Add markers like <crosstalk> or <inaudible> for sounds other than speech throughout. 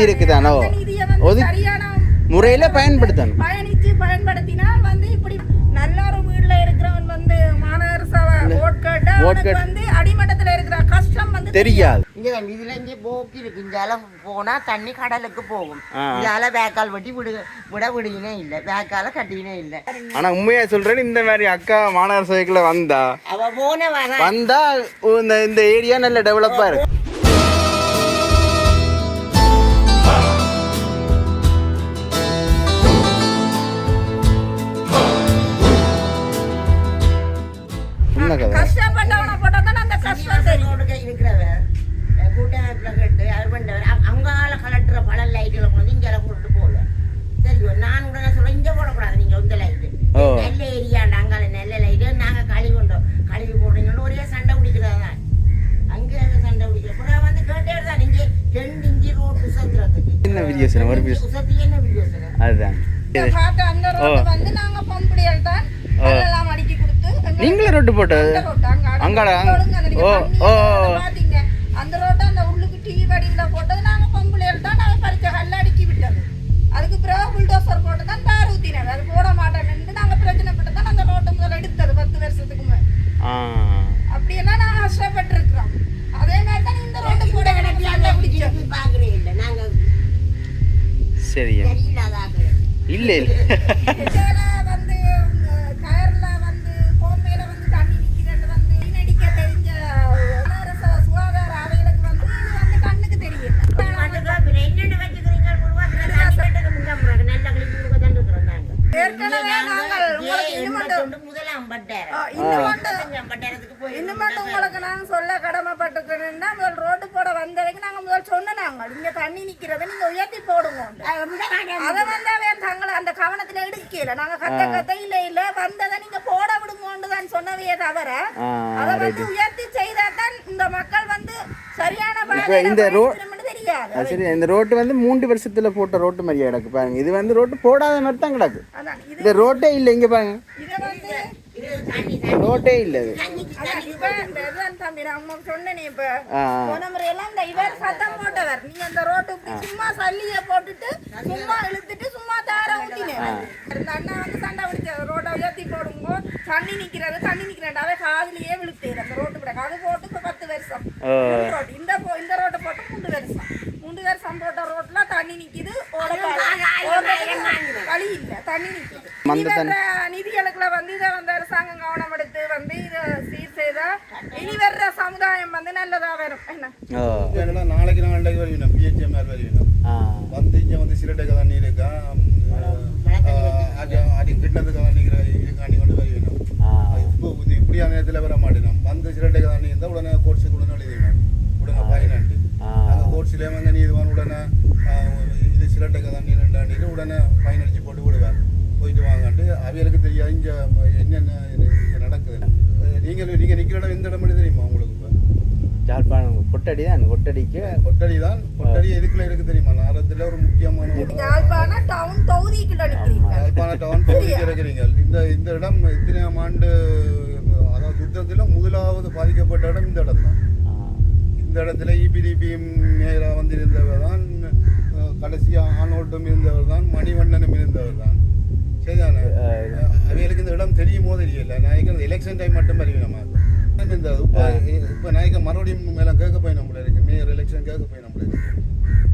நிதி இருக்குதானோ ஒது முறையில பயன்படுத்தணும். பயணிச்சு பயன்படுத்தினால் வந்து இப்படி நல்ல ஒரு வீடுல இருக்கிறவன் வந்து மாநகர சபை வந்து அடிமட்டத்துல இருக்கிற கஷ்டம் வந்து தெரியாது. இங்க தான் இதுல இங்கே போக்கு இருக்கு. இங்கால போனா தண்ணி கடலுக்கு போகும். ஆ. இதால வேக்கால் வெட்டி விடு விட விடுகினே இல்லை. வேக்கால கட்டினே இல்லை. ஆனா உண்மையா சொல்றேன் இந்த மாதிரி அக்கா மாநகர சபைக்குள்ள வந்தா அவ போன வந்தா இந்த இந்த ஏரியா நல்ல டெவலப்பா இருக்கு. உண்மை கதை கஷ்டப்பட்டவனை போட்டா தான் அந்த கஷ்டம் தெரியும் ரோடுக்கு இருக்கிறவ அஹ், கூட்டமைப்புல கேட்டு அவர் பண்ணவர் அங்கால கலட்டுற பல லைட்டுகளை கொண்டு இங்கே போட்டுட்டு போடுவேன் சரியோ நான் உடனே சொல்றேன் இங்கே போடக்கூடாது நீங்க இந்த லைட்டு. நல்ல ஏரியாண்ட அங்கால நல்ல லைட்டு நாங்க கழுவி கொண்டோம் கழுவி போடுறீங்கன்னு ஒரே சண்டை பிடிக்கிறதா தான் அங்கே சண்டை பிடிக்கிற கூட வந்து கேட்டே தான் இங்கே ரெண்டு இஞ்சி ரோடு உசத்துறதுக்கு என்ன வித்தியாசம்? ஒரு. உசத்தி என்ன வித்தியாசம் அதுதான் பார்த்த அந்த ரோடு வந்து நாங்க பம்புடியால் தான் அதெல்லாம் அடுக்கி கொடுத்து எங்களுக்கு நீங்களும் ரொட்டு போட்டது அந்த ரோட்டு அங்க அங்காட, ஓ, ஓ. அந்த ரோட்டை அந்த உள்ளுக்கு டீ வடியில போட்டது நாங்க பம்புடியால் தான். நாங்க பறிச்ச கல்ல அடுக்கி விட்டது. அதுக்கு பிறகு புல்டோசர் போட்டு தான் தார் ஊத்தினது அது போட மாட்டேன்னு நாங்க பிரச்சனைப்பட்டு தான் அந்த ரோட்டை முதல்ல எடுத்தது பத்து வருஷத்துக்கு முன்னாடி. ஆ. அப்படியெல்லாம் நாங்க கஷ்டப்பட்டிருக்கிறோம். அதே மாதிரி தான் இந்த ரோட்டு கூட எனக்கு சண்டை பிடிச்சது. பார்க்கறே இல்லை. நாங்க சரியா இல்ல இல்ல. <laughs> <laughs> இங்க தண்ணி நிக்கிறத நீங்க உயர்த்தி போடுங்க. அதை வந்து அவன் தங்களை அந்த கவனத்துல எடுக்கல. நாங்க கத்த கத்த இல்ல இல்ல வந்ததை நீங்க போட விடுங்கன்னு தான் சொன்னவையே தவிர அதை வந்து உயர்த்தி செய்தாதான் இந்த மக்கள் வந்து சரியான இந்த ரோ- பயணிக்கணும்னு தெரியாது. அது சரி இந்த ரோட்டு வந்து மூன்று வருஷத்துல போட்ட ரோட்டு மாதிரியா கிடக்கு பாருங்க. இது வந்து ரோட்டு போடாத மாதிரி தான் கிடக்கு. இந்த ரோட்டே இல்லை இங்க பாருங்க. இதை வந்து ரோட்டே இல்லை இது சொன்னேனே இப்ப. போன முறையெல்லாம் இந்த இவர் சத்தம் போட்டவர் நீங்க அந்த ரோட்டு இப்படி சும்மா சல்லிய போட்டுட்டு சும்மா இழுத்துட்டு சும்மா தார ஊத்தினேன். இந்த அண்ணா வந்து சண்டை பிடிச்சது ரோட்டை உயர்த்தி போடுங்க. தண்ணி நிக்கிறது தண்ணி நிக்கிறேன்டாவே காதுலயே விழுத்தேன். அந்த ரோட்டு கூட. அது போட்டு இப்ப பத்து வருஷம். ரோட்டு இந்த போ- இந்த ரோட்டை போட்டு மூன்று வருஷம். மூன்று வருஷம் போட்ட ரோட்ல தண்ணி நிக்குது. வழி இல்ல. தண்ணி நிக்குது. வர்ற நிதிகளுக்குள்ள வந்து இதை வந்து அரசாங்கம் கவனம் எடுத்து வந்து இதை சீர் செய்தா இனி வர்ற நல்லதா வரும் என்ன நாளைக்கு நாளைக்கு வருவினோம் பிஹெச்எம்ஆர் வருவினோம் ஆ வந்து இங்கே வந்து சிரட்டைக்கு தண்ணி இருக்கா அடி கிட்டத்துக்கு தண்ணி இருக்காண்டி கொண்டு வருவினோம் ஆ இப்போ இது இப்படியான நேரத்தில் வர மாட்டேனோம் வந்து சிரட்டைக்கு தண்ணி இருந்தால் உடனே கோட்ஸுக்கு உடனே எழுதிவிடும் உடனே ஃபைனாண்டு ஆ. அந்த கோட்ஸ்லேயே வந்து நீதிவான் உடனே ஆ, இது சிரட்டைக்கு தண்ணி ரெண்டாண்டிட்டு உடனே ஃபைன் அடிச்சு போட்டு விடுவார் போயிட்டு வாங்கன்ட்டு அவைகளுக்கு தெரியாது இங்கே என்னென்ன நடக்குது நீங்கள் நீங்கள் நிற்கிற இடம் எந்த இப்போ ஜாழ்ப்பாணம் கொட்டடி தான் கொட்டடிக்கு. கொட்டடி தான். கொட்டடி எதுக்குள்ள இருக்கு தெரியுமா? நாரத்தில் ஒரு முக்கியமான யாழ்ப்பாணம் டவுன் தொகுதிக்குள்ள நிக்கிறீங்க. யாழ்ப்பாண டவுன் பகுதியில் இருக்கிறீங்க இந்த இந்த இடம் இத்தனையாம் ஆண்டு அதாவது யுத்தத்தில் முதலாவது பாதிக்கப்பட்ட இடம் இந்த இடம் தான். இந்த இடத்துல E இபிடிபி மேயராக வந்திருந்தவர் தான் அஹ், கடைசியா ஆனோல்டும் இருந்தவர் தான் மணிவண்ணனும் இருந்தவர் தான். சரிதானே? அவைகளுக்கு இந்த இடம் தெரியுமோ தெரியல. நாயக்கர் எலெக்ஷன் டைம் மட்டும் அறிவு நம்ம இந்த இப்போ இப்போ நாயக்கர் மறுபடியும் மேலே கேட்க போய் நம்மள இருக்கு. மேயர் எலெக்ஷன் கேட்க போய் நம்மள இருக்கு.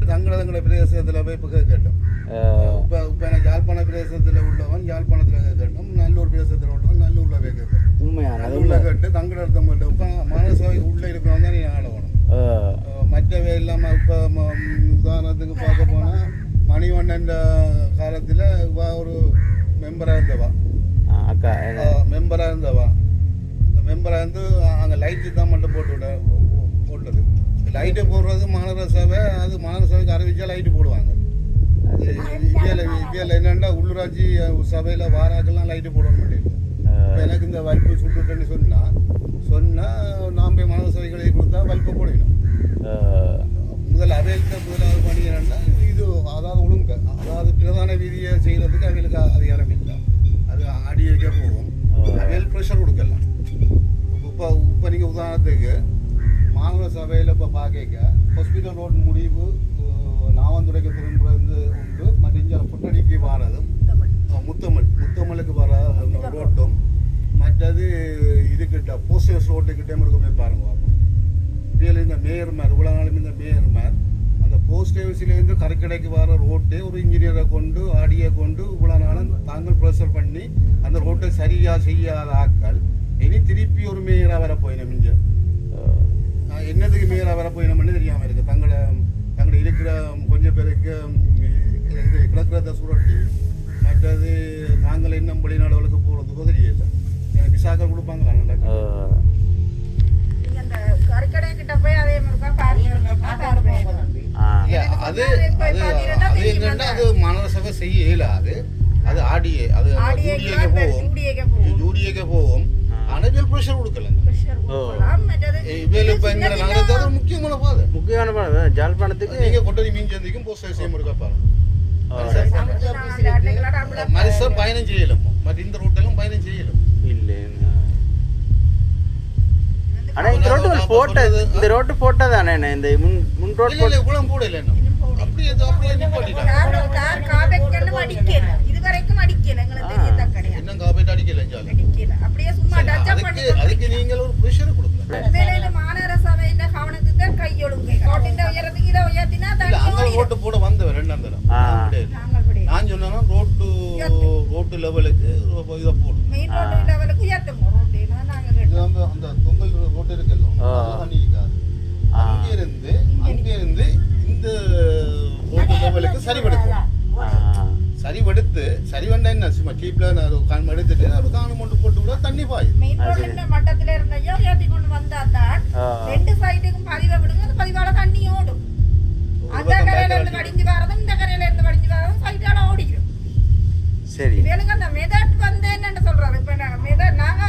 தங்கள தங்கள பிரதேசத்தில் போய் இப்போ கேட்கட்டும் இப்போ இப்போ எனக்கு யாழ்ப்பாண பிரதேசத்தில் உள்ளவன் யாழ்ப்பாணத்தில் கேட்கட்டும் நல்லூர் பிரதேசத்தில் உள்ளவன் நல்லூரில் போய் கேட்கட்டும் நல்லூரில் கேட்டு தங்கள இடத்த மட்டும் இப்போ மனசவை உள்ளே இருக்கிறவன் தான் நீ அஹ் மற்றவை இல்லாமல் இப்போ உதாரணத்துக்கு பார்க்க போனால் மணிவண்ணன் காலத்தில் ஒரு மெம்பராக இருந்தவா? அக்கா மெம்பராக இருந்தவா? மெம்பராக இருந்து லைட்டு தான் மட்டும் போட்டு விட போட்டது லைட்டு போடுறது மாநகர சபை அது மாநகர சபைக்கு அறிவிச்சா லைட்டு போடுவாங்க. இந்தியாவில் இந்தியாவில் என்னென்னா உள்ளூராட்சி சபையில் வாராக்கெல்லாம் லைட்டு போட மாட்டேங்குது எனக்கு இந்த வல்பு சுட்டுட்டேன்னு சொன்னால் சொன்னால் நாம் போய் மாநகர எழுதி கொடுத்தா வல்பை போடணும். ஓ முதல் அவைகளுக்கு முதலாவது பணி என்னன்னா இது அதாவது ஒழுங்கு. அதாவது பிரதான வீதியை செய்கிறதுக்கு அவைகளுக்கு அதிகாரம் இல்லை. அது அடியேக்க போகும். அவைகள் ப்ரெஷர் கொடுக்கலாம். இப்போ உதாரணத்துக்கு மாநகர சபையில் இப்போ பார்க்க ஹாஸ்பிட்டல் ரோட் முடிவு அஹ், மாவந்துரைக்கு திரும்புறது உண்டு. மற்ற இங்கே புட்டடிக்கு வாரதும் அஹ், முத்தமிழ். முத்தமிழுக்கு வர ரோட்டும். மற்றது இதுக்கிட்ட போஸ்ட் ஹவுஸ் ரோட்டுக்கிட்டே இருக்க போய் பாருங்க இதில் இந்த மேயர் மேர் இவ்வளோ நாளும் இந்த மேயர் மேர் அந்த போஸ்ட் ஹவுஸ்லேருந்து கரைக்கடைக்கு வர ரோட்டு ஒரு இன்ஜினியரை கொண்டு ஆடியை கொண்டு இவ்வளோ நாளும் தாங்கள் ப்ரெஷர் பண்ணி அந்த ரோட்டை சரியாக செய்யாத ஆட்கள் இனி திருப்பி ஒரு மேயராக வர போயினோம் இங்கே ஆஹ் என்னதுக்கு மேயராக வர போயினோம்னு தெரியாமல் இருக்குது தங்களை தங்களை இருக்கிற கொஞ்சம் பேருக்கு இது கிடக்கிறத சுரட்டி மற்றது நாங்கள் இன்னும் வெளிநாடுகளுக்கு போகிறதுக்கோ தெரியல எனக்கு விசாக்கள் கொடுப்பாங்களா? நல்லா போய் அது அது என்னன்னா அது மாநகரசபை செய்ய இயலாது அது ஆடியே அது யூடிஏக்கு போவோம். யூடிஏக்கு போவோம். ஆனால் இவள் ப்ரெஷர் கொடுக்கல இவள் இப்போ எங்களை ஒரு முக்கியமான பாதை முக்கியமான படம் ஜாழ்ப்பாணத்துக்கு நீங்க கொட்டடி மீன் சந்திக்கும் போஸ்ட் செய்ய இருக்கா பாருங்க மனுஷன் பயணம் செய்யலாம் மற்ற இந்த ரோட்டெல்லாம் பயணம் செய்யலாம் இல்லை ஆனா இந்த ரோட்டு போட்ட இந்த ரோட்டு போட்டதானே இந்த முன் முன் ரோட் இல்ல இல்ல குளம் கூட இல்லை இன்னும் அப்படியே அப்படியே நிப்பாட்டிட்டாங்க இதுவரைக்கும் அடிக்கல. எங்களுக்கு தெரியத்தக்கடையா இன்னும் காப்பீட்டு அடிக்கல ஜாலி அடிக்கல. அப்படியே சும்மா டச்சப் பண்ணி அதுக்கு நீங்கள் ஒரு ப்ரெஷர் கொடுக்கல. உண்மையிலே மாநகர சபையில கவனத்துக்கு தான் கையொழுங்க ரோட்டின் உயரத்துக்கு இதை உயர்த்தினா தண்ணி அங்க. ரோட்டு போட வந்தவர் ரெண்டாம் தரம். நான் சொன்னா ரோட்டு ரோட்டு லெவலுக்கு இதை போடும் மெயின் ரோட்டு லெவலுக்கு உயர்த்துங்க ரோட்டினா நாங்க வந்து அந்த தொங்கல் ரோட்டு. அது தண்ணி இருக்காது. இருந்து அங்க இருந்து இந்த ரோட்டு லெவலுக்கு சரிபடுத்தும் சரிபடுத்து சரி வந்தா என்ன? சும்மா டீப்ல ஒரு கான் எடுத்துட்டு ஒரு காணம் மட்டும் போட்டு விட தண்ணி பாயும். மெயின் மட்டத்துல இருந்தையோ உயர்த்தி கொண்டு வந்தா தான் ரெண்டு சைடுக்கும் பதிவை விடுங்க அந்த பதிவால தண்ணி ஓடும். அந்த கரையில இருந்து வடிஞ்சு வரதும் இந்த கரையில இருந்து வடிஞ்சு வரதும் சைட்டால ஓடிடும். சரி. இவனுங்க அந்த மெதட் வந்து என்னன்னு சொல்றாரு. இப்ப நாங்க மெதட் நாங்க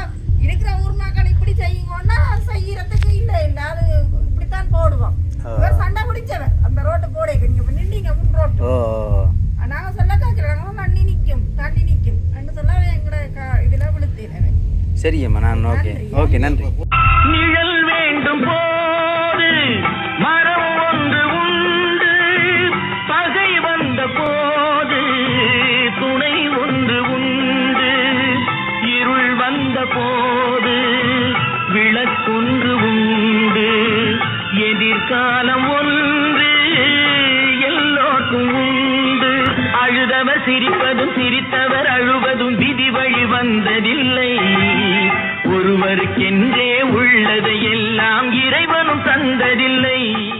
இருக்கிற ஊர் மக்கள் இப்படி செய்யுங்கன்னா செய்யறதுக்கு இல்ல இல்ல அது இப்படித்தான் போடுவோம் இவர் சண்டை பிடிச்சவர் அந்த ரோட்டு போடைக்கு நீங்க இப்ப நின்னீங்க முன் ரோட்டு ஓ நாங்க சொல்ல கேட்கிறோம் தண்ணி நிக்கும் தண்ணி நிக்கும் என்று சொல்ல எங்கட க- இதுல விழுத்தினவன் சரியம்மா நான் ஓகே. ஓகே நன்றி. நிழல் வேண்டும் போது மரம் ஒன்று உண்டு. பகை வந்த போது துணை ஒன்று உண்டு. இருள் வந்த போது விளக்கொன்று உண்டு. எதிர்காலம் ஒன்று எல்லோருக்கும் உண்டு. அழுதவர் சிரிப்பதும் சிரித்தவர் அழுவதும் விதி வழி வந்ததில்லை. ஒருவருக்கென்றே உள்ளதை எல்லாம் இறைவனும் தந்ததில்லை.